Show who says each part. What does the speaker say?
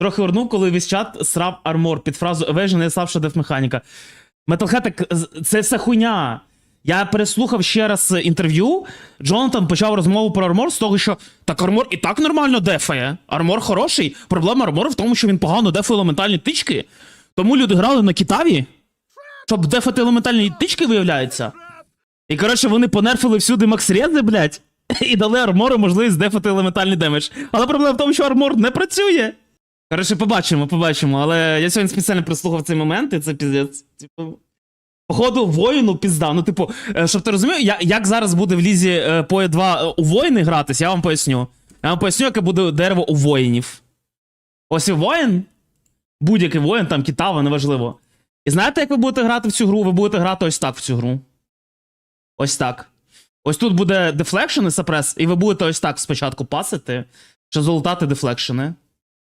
Speaker 1: Трохи орнув, коли весь чат срав армор під фразу Evasion і слабша дефмеханіка. Metalhead, це все хуйня. Я переслухав ще раз інтерв'ю. Джонатан почав розмову про армор з того, що так армор і так нормально дефає. Армор хороший. Проблема армору в тому, що він погано дефає елементальні тички. Тому люди грали на китаві, щоб дефати елементальні тички, виявляється. І коротше, вони понерфили всюди максрези, блядь, і дали армору можливість дефати елементальний демедж. Але проблема в тому, що армор не працює. Коротше, побачимо, побачимо. Але я сьогодні спеціально прослухав цей момент, і це піздець. Типу. Походу, воїну пізда. Ну, типу, е, щоб ти розумів, як зараз буде в лізі е, 2 у воїни гратись, я вам поясню. Я вам поясню, яке буде дерево у воїнів. Ось і воїн, будь-який воїн, там китава, неважливо. І знаєте, як ви будете грати в цю гру? Ви будете грати ось так в цю гру. Ось так. Ось тут буде дефлекшн і сапрес, і ви будете ось так спочатку пасити, щоб залутати дефлекшени.